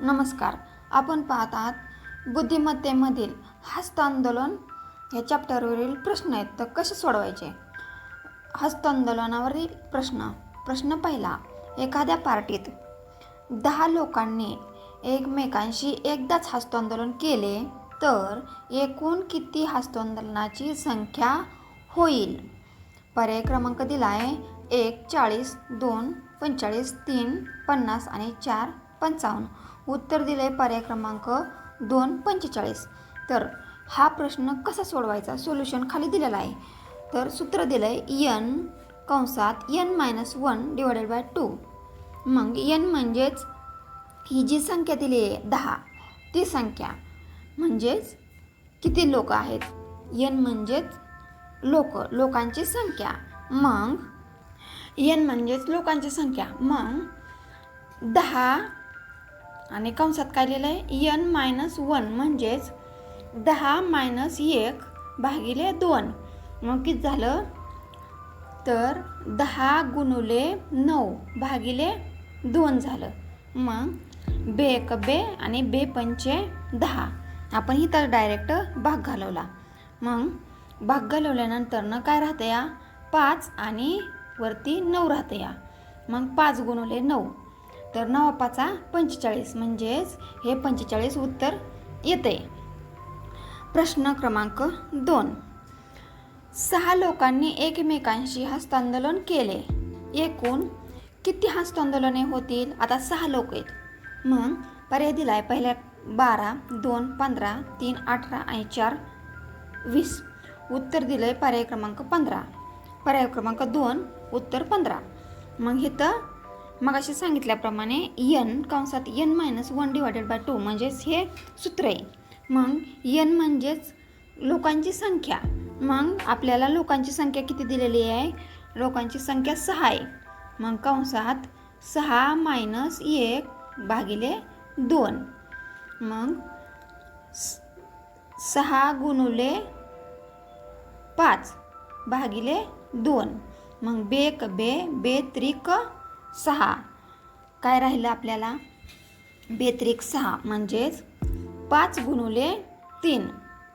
नमस्कार. आपण पाहत आहात बुद्धिमत्तेमधील हस्तांदोलन या चॅप्टरवरील प्रश्न आहेत तर कसे सोडवायचे? हस्तांदोलनावरील प्रश्न. प्रश्न पहिला एखाद्या पार्टीत दहा लोकांनी एकमेकांशी एकदाच हस्तांदोलन केले तर एकूण किती हस्तांदोलनाची संख्या होईल? पर्याय क्रमांक दिला आहे एक चाळीस दोन पंचेचाळीस तीन पन्नास आणि चार पंचावन्न. उत्तर दिलं आहे पर्याय क्रमांक दोन पंचेचाळीस. तर हा प्रश्न कसा सोडवायचा? सोल्युशन खाली दिलेला आहे. तर सूत्र दिलं आहे यन कंसात N minus one divided by two मग यन म्हणजेच ही जी संख्या दिली आहे दहा ती संख्या म्हणजेच किती लोक आहेत? यन म्हणजेच लोक लोकांची संख्या. मग यन म्हणजेच लोकांची संख्या. मग दहा आणि कंसात काय लिहिलं आहे यन मायनस वन म्हणजेच दहा मायनस एक भागिले दोन. मग किती झालं? तर दहा गुणुले नऊ भागिले दोन झालं. मग बे एक बे आणि बे पंचे दहा. आपण इथं डायरेक्ट भाग घालवला. मग भाग घालवल्यानंतर न काय राहतं या? पाच आणि वरती नऊ राहतं या. मग पाच गुणुले नऊ. तर नवा पाचा पंचेचाळीस म्हणजेच हे पंचेचाळीस उत्तर येते. प्रश्न क्रमांक दोन. सहा लोकांनी एकमेकांशी हस्तांदोलन केले. एकूण किती हस्तांदोलने होतील? आता सहा लोक आहेत. मग पर्याय दिला आहे पहिल्या बारा दोन पंधरा तीन अठरा आणि चार वीस. उत्तर दिलं आहे पर्याय क्रमांक पंधरा. पर्याय क्रमांक दोन उत्तर पंधरा. मग इथं मग असे सांगितल्याप्रमाणे यन कंसात N minus one divided by two म्हणजेच हे सूत्र आहे. मग यन म्हणजेच लोकांची संख्या. मग आपल्याला लोकांची संख्या किती दिलेली आहे? लोकांची संख्या सहा आहे. मग कंसात सहा मायनस एक भागिले दोन. मग सहा गुणुले पाच भागिले दोन. मग बे क बे बे त्रिक सहा. काय राहिलं आपल्याला? बेत्रिक सहा म्हणजेच पाच गुणुले तीन.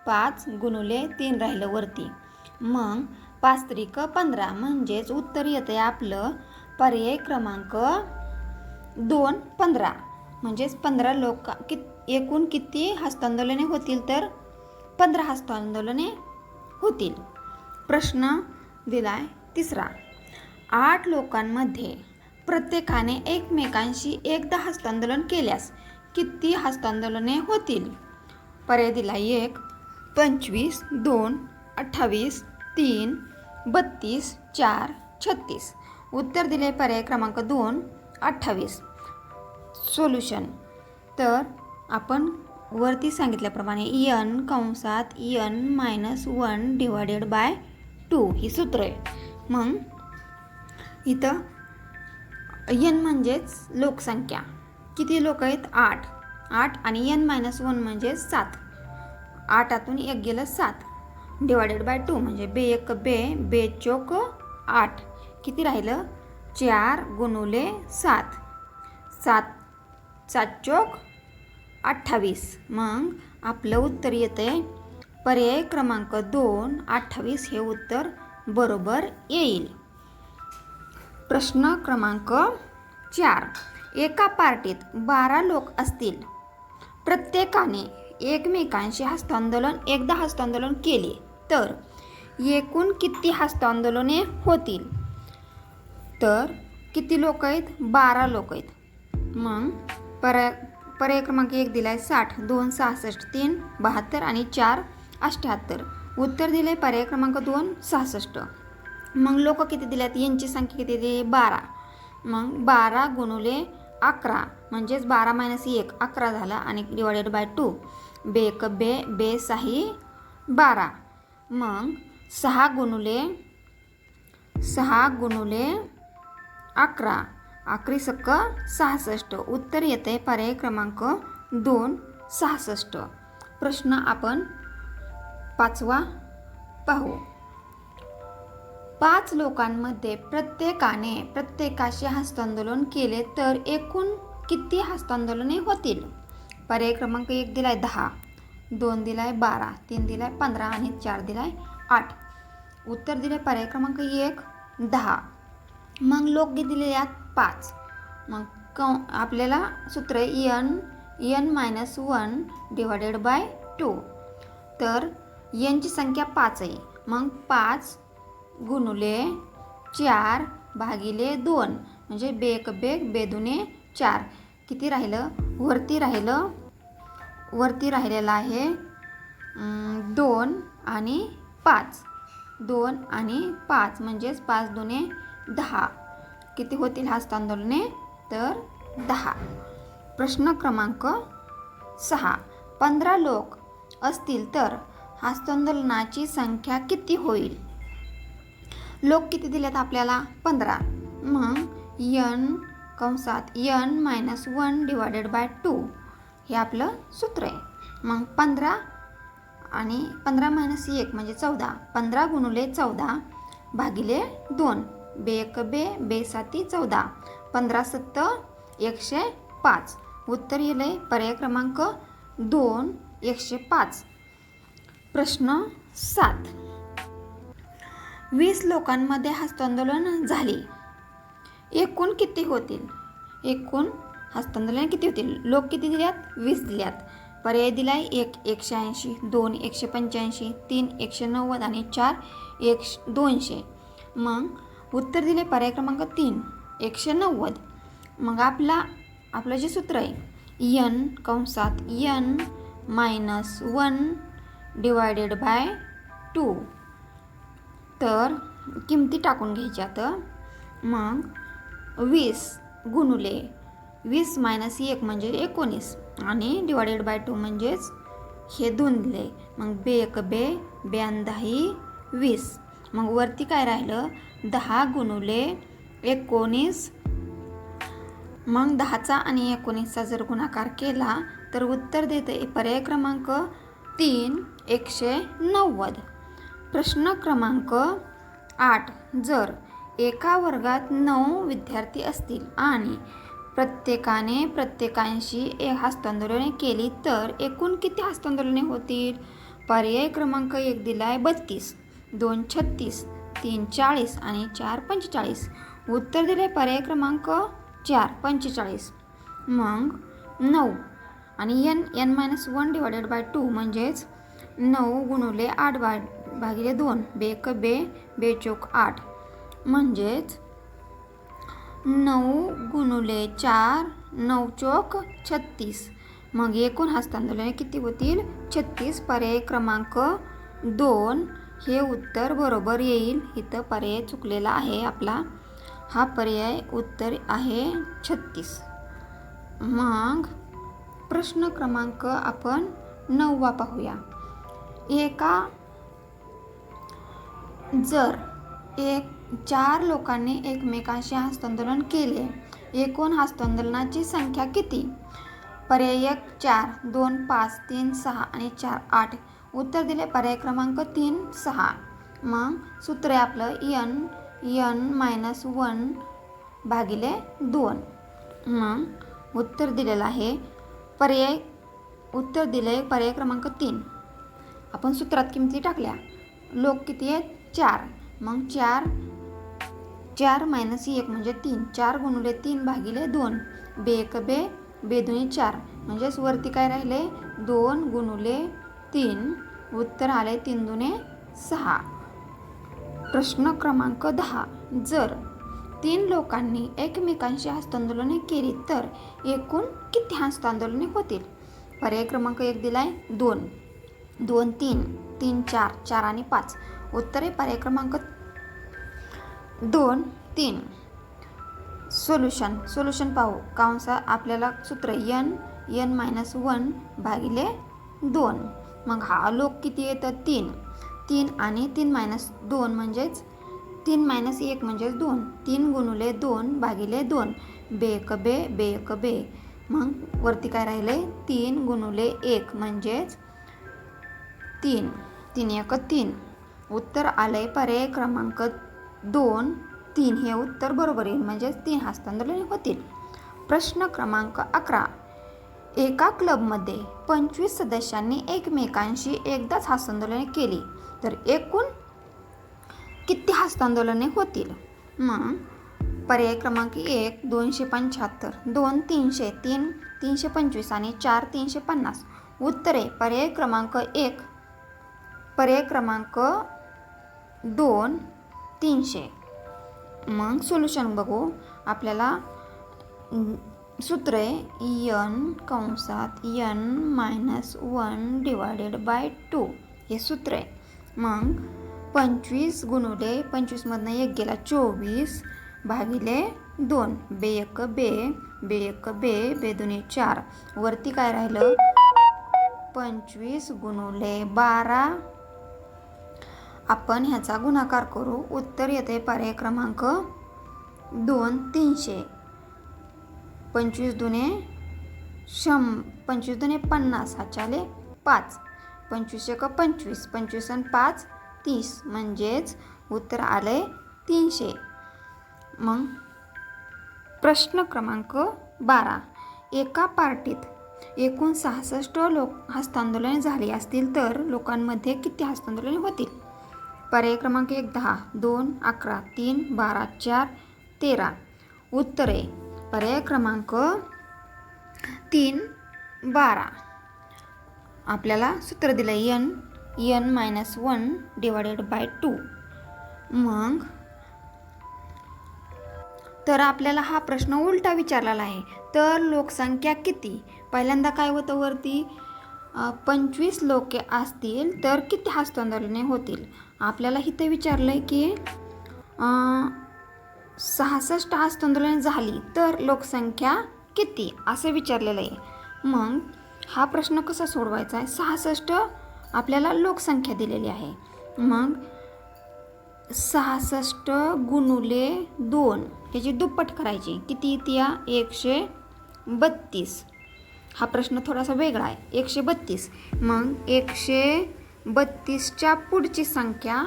पाच गुणुले तीन राहिलं वरती. मग पाच त्रिक पंधरा म्हणजेच उत्तर येतं आहे आपलं पर्याय क्रमांक दोन पंधरा. म्हणजेच पंधरा लोक कि एकूण किती हस्तांदोलने होतील तर? पंधरा हस्तांदोलने होतील. प्रश्न दिलाय तिसरा. आठ लोकांमध्ये प्रत्येकाने एकमेकांशी एकदा हस्तांदोलन केल्यास किती हस्तांदोलने होतील? पर्याय दिला एक पंचवीस दोन अठ्ठावीस तीन बत्तीस चार छत्तीस. उत्तर दिले पर्याय क्रमांक दोन अठ्ठावीस. सोल्युशन. तर आपण वरती सांगितल्याप्रमाणे यन कंसात N minus one divided by two ही सूत्र आहे. मग इथं यन म्हणजेच लोकसंख्या. किती लोक आहेत? आठ. आठ आणि यन मायनस वन म्हणजे सात. आठातून एक गेलं सात. डिवायडेड बाय टू म्हणजे बे एक बे बे चोक आठ. किती राहिलं? चार गुणुले सात. सात सात चोक अठ्ठावीस. मग आपलं उत्तर येते पर्याय क्रमांक दोन अठ्ठावीस हे उत्तर बरोबर येईल. प्रश्न क्रमांक चार. एका पार्टीत बारा लोक असतील. प्रत्येकाने एकमेकांशी हस्तांदोलन एकदा हस्तांदोलन केले तर एकूण किती हस्तांदोलने होतील? तर किती लोक आहेत? बारा लोक आहेत. मग पर्याय पर्याय क्रमांक एक दिला आहे साठ. दोन सहासष्ट. तीन बहात्तर आणि चार अठ्ठ्याहत्तर उत्तर दिले पर्याय क्रमांक दोन सहासष्ट. मग लोक किती दिल्यात? यांची संख्या किती दिली बारा. मग बारा गुणुले अकरा. म्हणजेच बारा मायनस एक अकरा झाला आणि डिवायडेड बाय टू बे क बे बे साही बारा. मग सहा गुणुले सहा गुणुले अकरा. अकरी सक्क सहासष्ट. उत्तर येते पर्याय क्रमांक दोन सहासष्ट. प्रश्न आपण पाचवा पाहू. पाच लोकांमध्ये प्रत्येकाने प्रत्येकाशी हस्तांदोलन केले तर एकूण किती हस्तांदोलने होतील? पर्याय क्रमांक एक दिलाय दहा दोन दिलाय बारा तीन दिलाय पंधरा आणि चार दिलाय आठ. उत्तर दिले पर्याय क्रमांक एक दहा. मग लोकगीत दिले यात पाच. मग क आपल्याला सूत्र N N minus one divided by two तर यनची संख्या पाच आहे. मग पाच गुणुले चार भागिले दोन. म्हणजे बेक बेक बेदुने चार. किती राहिलं? वरती राहिलं. वरती राहिलेलं आहे दोन आणि पाच. दोन आणि पाच म्हणजेच पाच दोने दहा. किती होतील हस्तांदोलने तर दहा. प्रश्न क्रमांक सहा. पंधरा लोक असतील तर हस्तांदोलनाची संख्या किती होईल? लोक किती दिलेत आपल्याला? पंधरा. मग यन कंसात N minus one divided by two हे आपलं सूत्र आहे. मग पंधरा आणि पंधरा मायनस एक म्हणजे चौदा. पंधरा गुणुले चौदा भागिले दोन. बे एक बे बे साती चौदा. पंधरा सत्त एकशे पाच. उत्तर येईल आहे पर्याय क्रमांक दोन एकशे पाच. प्रश्न सात. वीस लोकांमध्ये हस्तांदोलन झाले. एकूण किती होतील? एकूण हस्तांदोलन किती होतील? लोक किती दिल्यात? वीस दिल्यात. पर्याय दिलाय एक एकशे ऐंशी दोन एकशे पंच्याऐंशी तीन एकशे नव्वद आणि चार एक दोनशे. मग उत्तर दिले पर्याय क्रमांक तीन एकशे नव्वद. मग आपला आपलं जे सूत्र आहे यन कंसात N minus one divided by two. तर किमती टाकून घ्यायच्या तर? मग वीस गुणुले. वीस मायनस एक म्हणजे एकोणीस आणि डिवायडेड बाय टू म्हणजेच हे दोन दिले मग बे एक बे ब्यानदाही वीस. मग वरती काय राहिलं? दहा गुणुले एकोणीस. मग दहाचा आणि एकोणीसचा जर गुणाकार केला तर उत्तर देते पर्याय क्रमांक तीन एकशे नव्वद. प्रश्न क्रमांक आठ. जर एका वर्गात नऊ विद्यार्थी असतील आणि प्रत्येकाने प्रत्येकांशी ए हस्तांदोलने केली तर एकूण किती हस्तांदोलने होतील? पर्याय क्रमांक एक दिलाय बत्तीस दोन छत्तीस तीन चाळीस आणि चार पंचेचाळीस. उत्तर दिले पर्याय क्रमांक चार पंचेचाळीस. मग नऊ आणि N N minus one divided by two म्हणजेच नऊ गुणुले आठ बाय भागिले दोन बेक बे बेचोक आठ. म्हणजेच नऊ गुणुले चार नऊ चोक छत्तीस. मग एकूण हस्तांदोलने किती होतील? छत्तीस पर्याय क्रमांक दोन. हे उत्तर बरोबर येईल. इथं पर्याय चुकलेला आहे आपला. हा पर्याय उत्तर आहे छत्तीस. मग प्रश्न क्रमांक आपण नववा पाहूया. एका जर एक चार लोकांनी एकमेकांशी हस्तांदोलन केले एकूण हस्तांदोलनाची संख्या किती? पर्याय एक चार दोन पाच तीन सहा आणि चार आठ. उत्तर दिले पर्याय क्रमांक तीन सहा. मग सूत्र आहे आपलं यन यन मायनस वन भागिले दोन. मग उत्तर दिलेलं आहे पर्याय उत्तर दिले पर्याय क्रमांक तीन. आपण सूत्रात किमती टाकल्या. लोक किती आहेत? चार. मग चार चार मायनस एक म्हणजे तीन. चार गुणुले तीन भागिले दोन. बे एक बे बे चार. म्हणजेच वरती काय राहिले? दोन गुणुले तीन. उत्तर आले तीन दुने सहा. प्रश्न क्रमांक दहा. जर तीन लोकांनी एकमेकांशी हस्तांदोलने केली तर एकूण किती हस्तांदोलने होतील? पर्याय क्रमांक एक दिलाय दोन. दोन तीन. तीन चार. चार आणि पाच. उत्तरे पर्याय क्रमांक दोन तीन. सोल्युशन सोल्युशन पाहू. कांसा आपल्याला सूत्र यन यन मायनस वन भागिले दोन. मग हा लोक किती येतं तीन. तीन आणि तीन मायनस दोन म्हणजेच तीन मायनस एक म्हणजेच दोन. तीन गुणुले दोन भागिले दोन. बे बे बे बे. मग वरती काय राहिले? तीन गुणुले एक म्हणजेच तीन. तीन एक तीन. उत्तर आलंय पर्याय क्रमांक दोन तीन हे उत्तर बरोबर येईल. म्हणजेच तीन हस्तांदोलने होतील. प्रश्न क्रमांक अकरा. एका क्लबमध्ये पंचवीस सदस्यांनी एकमेकांशी एकदाच हस्तांदोलने केली तर एकूण किती हस्तांदोलने होतील? मग पर्याय क्रमांक एक दोनशे पंच्याहत्तर दोन तीनशे तीन तीनशे पंचवीस आणि चार तीनशे पन्नास. उत्तरे पर्याय क्रमांक एक पर्याय क्रमांक दोन तीनशे. मग सोल्युशन बघू. आपल्याला सूत्र आहे यन कंसात N minus one divided by two. हे सूत्र आहे. मग पंचवीस गुणुले पंचवीसमधनं एक गेला चोवीस भागिले दोन. बे एक बे बे एक बे बे दोन्ही चार. वरती काय राहिलं? पंचवीस गुणुले बारा. आपण ह्याचा गुणाकार करू. उत्तर येते पर्याय क्रमांक दोन तीनशे. पंचवीस दुने शं पंचवीस दुने पन्नास हाच्याले पाच. पंचवीस एक पंचवीस पंचवीस आणि पाच तीस. म्हणजेच उत्तर आले तीनशे. मग प्रश्न क्रमांक बारा. एका पार्टीत एकूण सहासष्ट लोक हस्तांदोलने झाली असतील तर लोकांमध्ये किती हस्तांदोलने होतील? पर्याय क्रमांक एक दहा दोन अकरा तीन बारा चार तेरा. उत्तरे. पर्याय क्रमांक तीन बारा. आपल्याला सूत्र दिलं N N minus one divided by two मग? तर आपल्याला हा प्रश्न उलटा विचारलेला आहे. तर लोकसंख्या किती? पहिल्यांदा काय होतं वरती? पंचवीस लोके असतील तर किती हस्तांदोलने होतील? आपल्याला इथे विचारलं आहे की सहासष्ट हस्तांदोलन झाली तर लोकसंख्या किती? असं विचारलेलं आहे. मग हा प्रश्न कसा सोडवायचा आहे? सहासष्ट आपल्याला लोकसंख्या दिलेली आहे. मग सहासष्ट गुणुले दोन याची दुप्पट करायची. किती इतिया एकशे बत्तीस. हा प्रश्न थोडासा वेगळा आहे. एकशे बत्तीस. मग एकशे बत्तीसच्या पुढची संख्या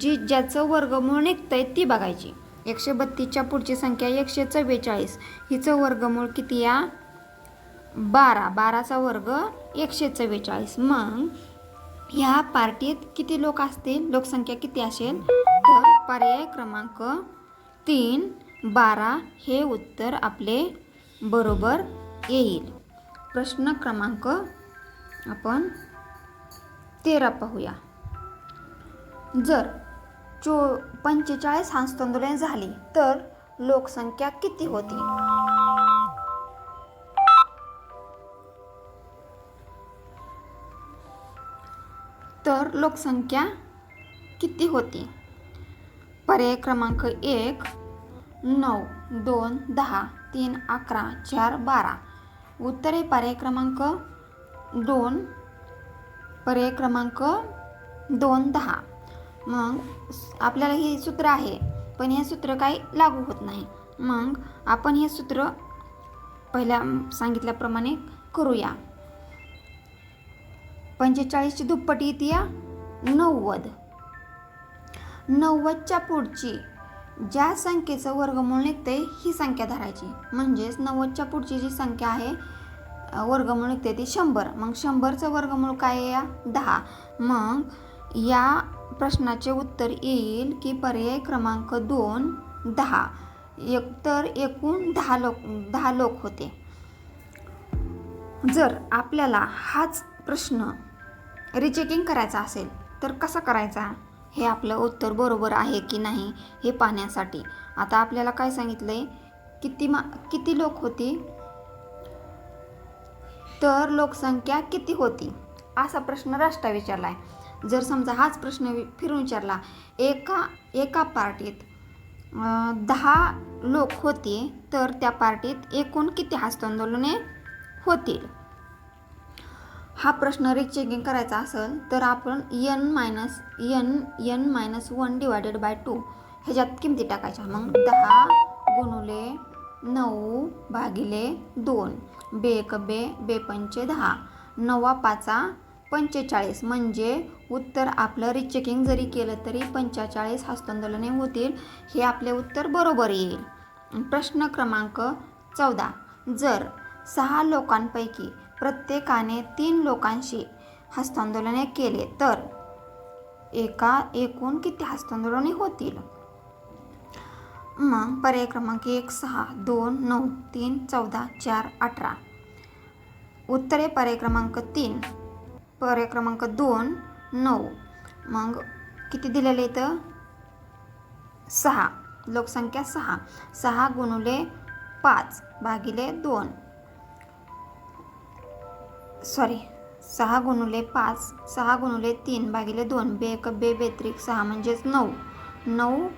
जी ज्याचं वर्गमूळ निघतं आहे ती बघायची. एकशे बत्तीसच्या पुढची संख्या एकशे चव्वेचाळीस. हिचं वर्गमूळ किती या? बारा. बाराचा वर्ग एकशे चव्वेचाळीस. मग ह्या पार्टीत किती लोक असतील? लोकसंख्या किती असेल? तर पर्याय क्रमांक तीन बारा हे उत्तर आपले बरोबर येईल. प्रश्न क्रमांक आपण तेरा पाहूया. जर चो पंचेचाळीस हस्तांदोलन झाली तर लोकसंख्या किती होती? तर लोकसंख्या किती होती? पर्याय क्रमांक एक नऊ दोन दहा तीन अकरा चार बारा. उत्तरे पर्याय क्रमांक दोन पर्याय क्रमांक दोन दहा. मग आपल्याला हे सूत्र आहे पण हे सूत्र काही लागू होत नाही. मग आपण हे सूत्र पहिल्या सांगितल्याप्रमाणे करूया. पंचेचाळीसची दुप्पटी येते या? नव्वद. नव्वदच्या पुढची ज्या संख्येचं वर्गमूळ निघते ही संख्या धरायची. म्हणजेच नव्वदच्या पुढची जी संख्या आहे वर्गमूळ निघते ती शंभर. मग शंभरचं वर्गमूळ काय आहे या? दहा. मग या प्रश्नाचे उत्तर येईल की पर्याय क्रमांक दोन दहा. एक तर एकूण दहा लोक दहा लोक होते. जर आपल्याला हाच प्रश्न रिचेकिंग करायचा असेल तर कसा करायचा? हे आपलं उत्तर बरोबर आहे की नाही हे पाहण्यासाठी. आता आपल्याला काय सांगितलं आहे किती मा किती लोक होती? तर लोकसंख्या किती होती? असा प्रश्न राष्ट्र विचारला आहे जर समजा हाच प्रश्न वि- फिरून विचारला एका एका पार्टीत दहा लोक होते तर त्या पार्टीत एकूण किती हस्तांदोलने होतील? हा प्रश्न रिचेकिंग करायचा असेल तर आपण N minus N N minus one divided by two ह्याच्यात किमती टाकायच्या. मग दहा गुणुले नऊ भागिले दोन. बे एक बे बे पंचे दहा. नवा पाचा पंचेचाळीस. म्हणजे उत्तर आपलं रिचेकिंग जरी केलं तरी पंचेचाळीस हस्तांदोलने होतील. हे आपले उत्तर बरोबर येईल. प्रश्न क्रमांक चौदा. जर सहा लोकांपैकी प्रत्येकाने तीन लोकांशी हस्तांदोलने केले तर एका एकूण किती हस्तांदोलने होतील? मग पर्याय क्रमांक एक सहा दोन नऊ तीन चौदा चार अठरा. उत्तरे पर्याय क्रमांक तीन पर्याय क्रमांक दोन नऊ. मग किती दिलेले इथं? सहा. लोकसंख्या सहा. सहा गुणुले पाच भागिले दोन. सॉरी सहा गुणुले पाच सहा गुणुले तीन भागिले दोन. बे एक बे बेत्रिक सहा म्हणजेच नऊ. नऊ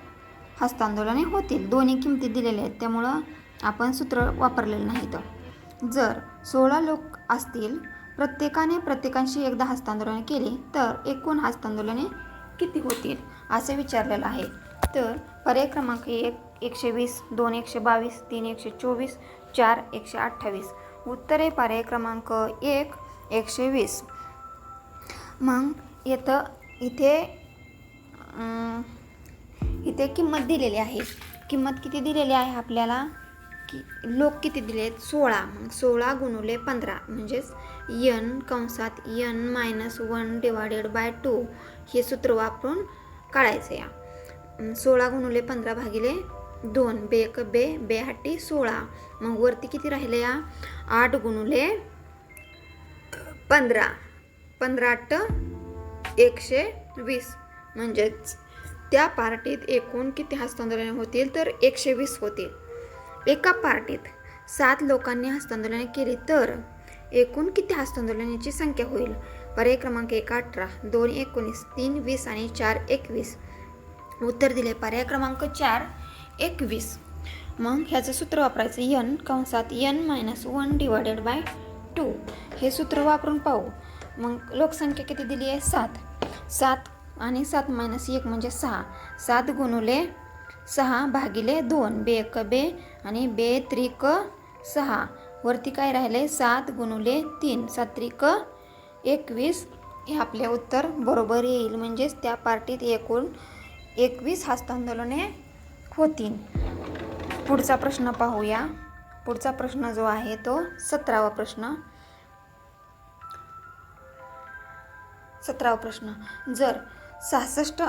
हस्तांदोलने होतील. दोन्ही किमती दिलेल्या आहेत. त्यामुळं आपण सूत्र वापरलेलं नाही तर जर सोळा लोक असतील प्रत्येकाने प्रत्येकाशी एकदा हस्तांदोलन केले तर एकूण हस्तांदोलने किती होतील असे विचारलेलं आहे. तर पर्याय क्रमांक एक एकशे वीस दोन एकशे बावीस तीन एकशे चोवीस चार एकशे अठ्ठावीस. उत्तरे पर्याय क्रमांक एक एकशे वीस. मग येतं इथे इथे किंमत दिलेली आहे. किंमत किती दिलेली आहे आपल्याला? की लोक किती दिले आहेत सोळा. मग सोळा गुणुले पंधरा. म्हणजेच यन कंसात N minus one divided by two हे सूत्र वापरून काढायचं या. सोळा गुणुले पंधरा भागिले दोन. बे क बे बे सोळा. मग वरती किती राहिले या? आठ गुणुले पंधरा. पंधरा आठ एकशे वीस. म्हणजेच त्या पार्टीत एकूण किती हस्तांदोलने होतील तर एकशे वीस होतील. एका पार्टीत सात लोकांनी हस्तांदोलने केली तर एकूण किती हस्तांदोलनाची संख्या होईल? पर्याय क्रमांक एक अठरा दोन एकोणीस तीन वीस आणि चार एकवीस. उत्तर दिले पर्याय क्रमांक चार एकवीस. मग ह्याचं सूत्र वापरायचं यन कंसात N minus one divided by two हे सूत्र वापरून पाहू. मग लोकसंख्या किती दिली आहे? सात. सात आणि सात मायनस एक म्हणजे सहा. सात गुणुले सहा भागिले दोन. बे एक बे आणि बे त्रिक सहा. वरती काय राहिले? सात गुणुले तीन. सात त्रिक एकवीस. हे आपले उत्तर बरोबर येईल. म्हणजेच त्या पार्टीत एकूण एकवीस हस्तांदोलने होतील. पुढचा प्रश्न पाहूया. पुढचा प्रश्न जो आहे तो सतरावा प्रश्न. सतरावा प्रश्न. जर सहासष्ट.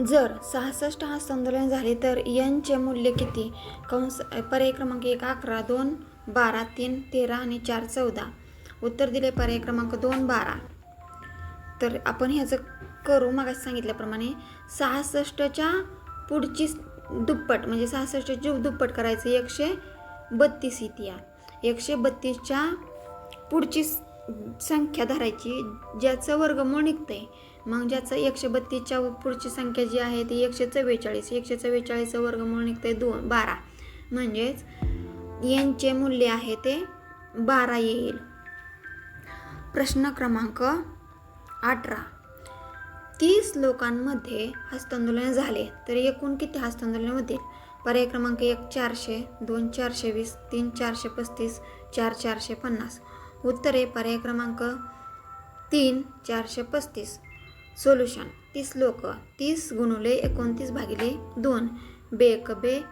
जर सहासष्ट हा हस्तांदोलन झाले तर यनचे मूल्य किती? कंस पर्याय क्रमांक एक अकरा दोन बारा तीन तेरा आणि चार चौदा. उत्तर दिले पर्याय क्रमांक दोन बारा. तर आपण ह्याचं करू मग सांगितल्याप्रमाणे सहासष्टच्या पुढची दुप्पट म्हणजे सहासष्टची दुप्पट करायचं एकशे बत्तीस इथे या एकशे बत्तीसच्या पुढची संख्या धरायची ज्याचं वर्गमूळ निघतंय. मग ज्याचं एकशे बत्तीसच्या पुढची संख्या जी आहे ती एकशे चव्वेचाळीस एकशे चव्वेचाळीसचं वर्गमूळ निघतंय दोन बारा. म्हणजेच यांचे मूल्य आहे ते बारा येईल. प्रश्न क्रमांक अठरा. तीस लोकांमध्ये हस्तांदोलन झाले तर एकूण किती हस्तांदोलन होतील? पर्याय क्रमांक एक चारशे दोन चारशे वीस तीन चारशे पस्तीस चार चारशे पन्नास. उत्तरे पर्याय क्रमांक तीन चारशे पस्तीस. सोल्युशन तीस लोक तीस गुणुले एकोणतीस भागिले दोन. बेक बे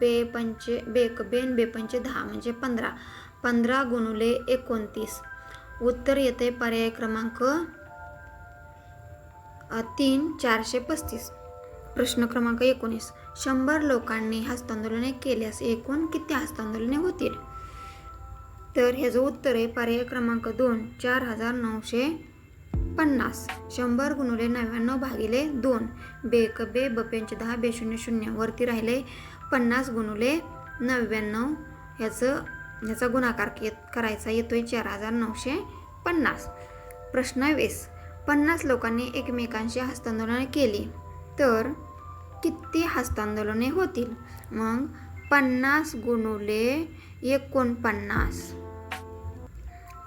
बे पंचे बेक बेन बे पंचे दहा म्हणजे पंधरा. पंधरा गुणुले एकोणतीस. उत्तर येते पर्याय क्रमांक तीन चारशे पस्तीस. प्रश्न क्रमांक एकोणीस. शंभर लोकांनी हस्तांदोलने केल्यास एकूण किती हस्तांदोलने होतील? तर ह्याचं उत्तर आहे पर्याय क्रमांक दोन चार हजार नऊशे पन्नास. शंभर गुणुले नव्याण्णव भागिले दोन. बेक बे बपेंचे दहा बे शून्य शून्य. वरती राहिले पन्नास गुणुले नव्याण्णव. ह्याचं ह्याचा गुणाकार के करायचा येतो आहे चार हजार नऊशे पन्नास. प्रश्न वीस. पन्नास लोकांनी एकमेकांशी हस्तांदोलने केली तर किती हस्तांदोलने होतील? मग पन्नास गुणुले एकोणपन्नास.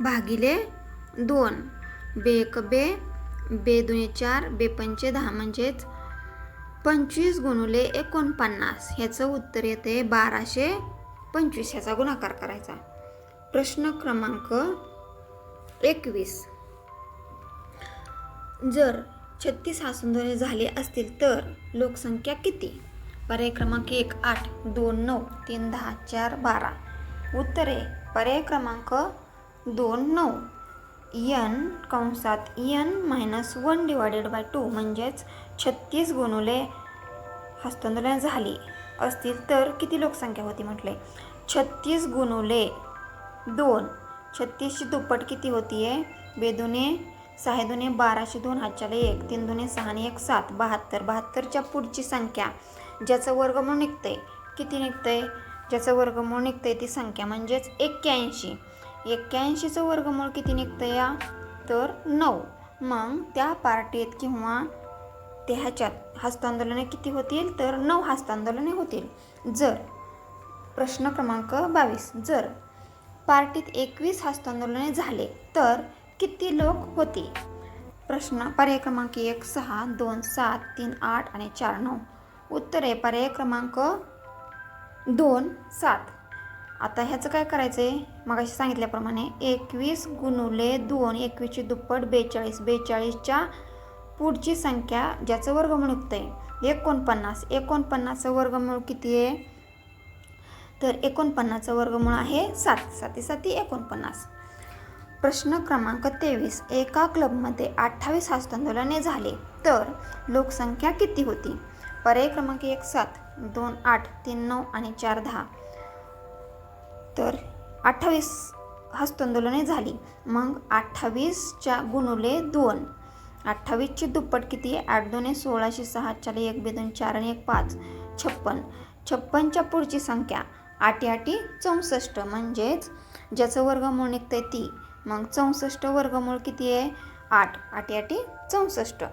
भागिले दोन. बे एक बे बे दुने चार बे पंचे दहा म्हणजेच पंचवीस गुणुले एकोणपन्नास. ह्याचं उत्तर येते बाराशे पंचवीस. ह्याचा गुणाकार करायचा. प्रश्न क्रमांक एकवीस. जर छत्तीस हस्तांदोलने झाले असतील तर लोकसंख्या किती? पर्याय क्रमांक एक आठ दोन नऊ तीन दहा चार बारा. उत्तरे. पर्याय क्रमांक दोन नऊ. यन कंसात N minus one divided by two म्हणजेच छत्तीस गुणुले हस्तांदोलन झाली. असतील तर किती लोकसंख्या होती म्हटले? छत्तीस गुणुले दोन. छत्तीसची दुप्पट किती होती आहे बेदुने सहा दुने बाराशे दोन हातच्याला एक. तीन दुने सहा आणि एक सात. बहात्तर. बहात्तरच्या पुढची संख्या ज्याचं वर्गमूळ निघतंय किती निघतंय? ज्याचं वर्गमूळ निघतंय ती संख्या म्हणजेच एक्क्याऐंशी. एक्क्याऐंशीचं वर्गमूळ किती निघतं या? तर नऊ. मग त्या पार्टीत किंवा त्या ह्याच्यात हस्तांदोलने किती होतील? तर नऊ हस्तांदोलने होतील. जर प्रश्न क्रमांक बावीस. जर पार्टीत एकवीस हस्तांदोलने झाले तर किती लोक होते प्रश्न पर्याय क्रमांक एक सहा दोन सात तीन आठ आणि चार नऊ. उत्तरे पर्याय क्रमांक दोन सात. आता ह्याचं काय करायचं आहे मगाशी सांगितल्याप्रमाणे एकवीस गुणुले दोन एकवीसची दुप्पट बेचाळीस. बेचाळीसच्या पुढची संख्या ज्याचं वर्गमूळ उत्तर आहे एकोणपन्नास. एकोणपन्नासचं वर्गमूळ किती आहे? तर एकोणपन्नासचं वर्गमूळ आहे सात. साती साती एकोणपन्नास. प्रश्न क्रमांक तेवीस. एका क्लबमध्ये अठ्ठावीस हस्तांदोलने झाले तर लोकसंख्या किती होती? पर्याय क्रमांक एक सात. दोन आठ तीन नऊ आणि चार दहा. तर अठ्ठावीस हस्तांदोलने झाली. मग अठ्ठावीसच्या गुणुले दोन. अठ्ठावीसची दुप्पट किती? आहे आठ दोन सोळाशे सहा चार एक बेदोन चार आणि एक पाच. छप्पन. छप्पनच्या पुढची संख्या. आठी आठी चौसष्ट. म्हणजेच ज्याचं वर्गमूळ निघतं आहे ती. मग चौसष्ट वर्गमूळ किती आहे? आठ. आठी आठी चौसष्ट.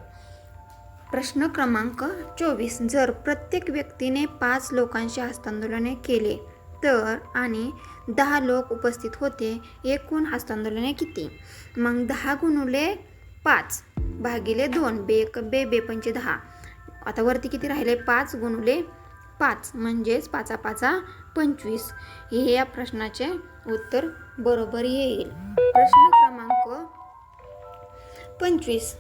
प्रश्न क्रमांक चोवीस. जर प्रत्येक व्यक्तीने पाच लोकांशी हस्तांदोलने केले तर आणि दहा लोक उपस्थित होते. एकूण हस्तांदोलने किती? मग दहा गुणुले पाच भागिले दोन बे एक बे बे पंचे दहा. आता वरती किती राहिले? पाच गुणुले पाच म्हणजेच पाचा पाचा पंचवीस. हे या प्रश्नाचे उत्तर बरोबर येईल. प्रश्न क्रमांक पंचवीस.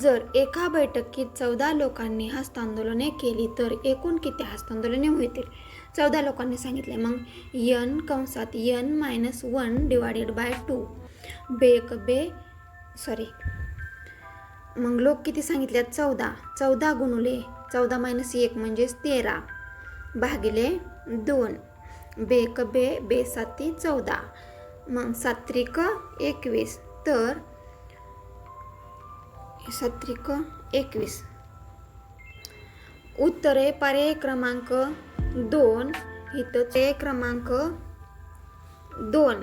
जर एका बैठकीत चौदा लोकांनी हस्तांदोलने केली तर एकूण किती हस्तांदोलने होतील? चौदा लोकांनी सांगितले मग यन कंसात N minus one divided by two bake बे सॉरी मग लोक किती सांगितल्यात चौदा. चौदा गुणुले चौदा मायनस एक म्हणजेच तेरा. भागिले दोन. बेक बे बे साती चौदा. मग सात्रिक एकवीस. तर सात्रिक एकवीस. उत्तरे पर्याय क्रमांक दोन. इथं पर्याय क्रमांक दोन.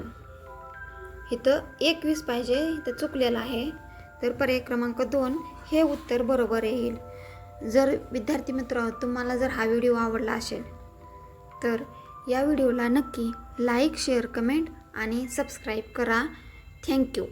इथं एकवीस पाहिजे इथं चुकलेलं आहे. तर पर्याय क्रमांक दोन हे उत्तर बरोबर येईल. जर विद्यार्थी मित्र तुम्हाला जर हा व्हिडिओ आवडला असेल तर या व्हिडिओला नक्की लाईक शेअर कमेंट आणि सबस्क्राईब करा. Thank you.